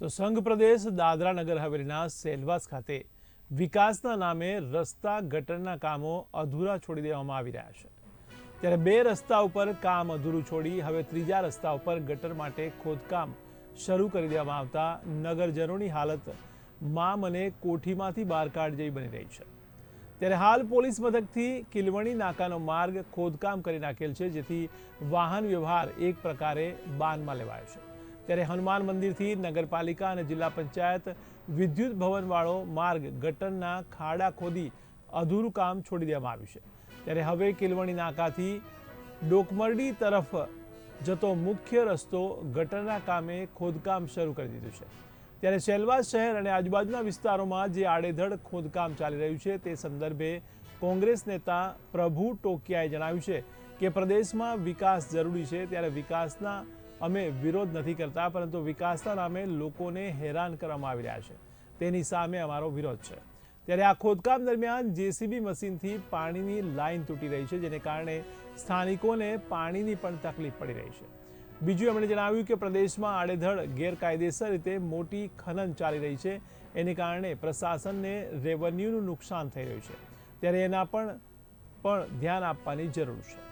તો સંઘ પ્રદેશ દાદરા નગર હવેલીના સેલવાસ ખાતે વિકાસના નામે રસ્તા ગટરના કામો અધૂરા છોડી દેવામાં આવી રહ્યા છે. ત્યારે બે રસ્તા ઉપર કામ અધૂરું છોડી હવે ત્રીજા રસ્તા ઉપર ગટર માટે ખોદકામ શરૂ કરી દેવામાં આવતા નગરજનોની હાલત મામ અને કોઠીમાંથી બહાર કાઢ જેવી બની રહી છે. ત્યારે હાલ પોલીસ મથકથી કિલવણી નાકાનો માર્ગ ખોદકામ કરી નાખેલ છે, જેથી વાહન વ્યવહાર એક પ્રકારે બાનમાં લેવાયો છે. ત્યારે હનુમાન મંદિરથી નગરપાલિકા અને જિલ્લા પંચાયત વિદ્યુત ભવનવાળો માર્ગ ગટરના ખાડા ખોદી અધૂરું કામ છોડી દેવામાં આવ્યું છે. ત્યારે હવે કિલવણી નાકાથી ડોકમરડી તરફ જતો મુખ્ય રસ્તો ગટરના કામે ખોદકામ શરૂ કરી દીધું છે. ત્યારે સેલવાસ શહેર અને આજુબાજુના વિસ્તારોમાં જે આડેધડ ખોદકામ ચાલી રહ્યું છે તે સંદર્ભે કોંગ્રેસ નેતા પ્રભુ ટોકિયાએ જણાવ્યું છે કે પ્રદેશમાં વિકાસ જરૂરી છે, ત્યારે વિકાસના અમે વિરોધ નથી કરતા, પરંતુ વિકાસના નામે લોકોને હેરાન કરવામાં આવી રહ્યા છે. તેની સામે અમારો વિરોધ છે. ત્યારે આ ખોદકામ દરમિયાન જેસીબી મશીનથી પાણીની લાઈન તૂટી રહી છે, જેને કારણે સ્થાનિકોને પાણીની પણ તકલીફ પડી રહી છે. બીજું એમણે જણાવ્યું કે પ્રદેશમાં આડેધડ, ગેરકાયદેસર રીતે મોટી ખનન ચાલી રહી છે. એને કારણે પ્રશાસનને રેવન્યુનું નુકસાન થઈ રહ્યું છે. ત્યારે એના પણ પણ ધ્યાન આપવાની જરૂર છે.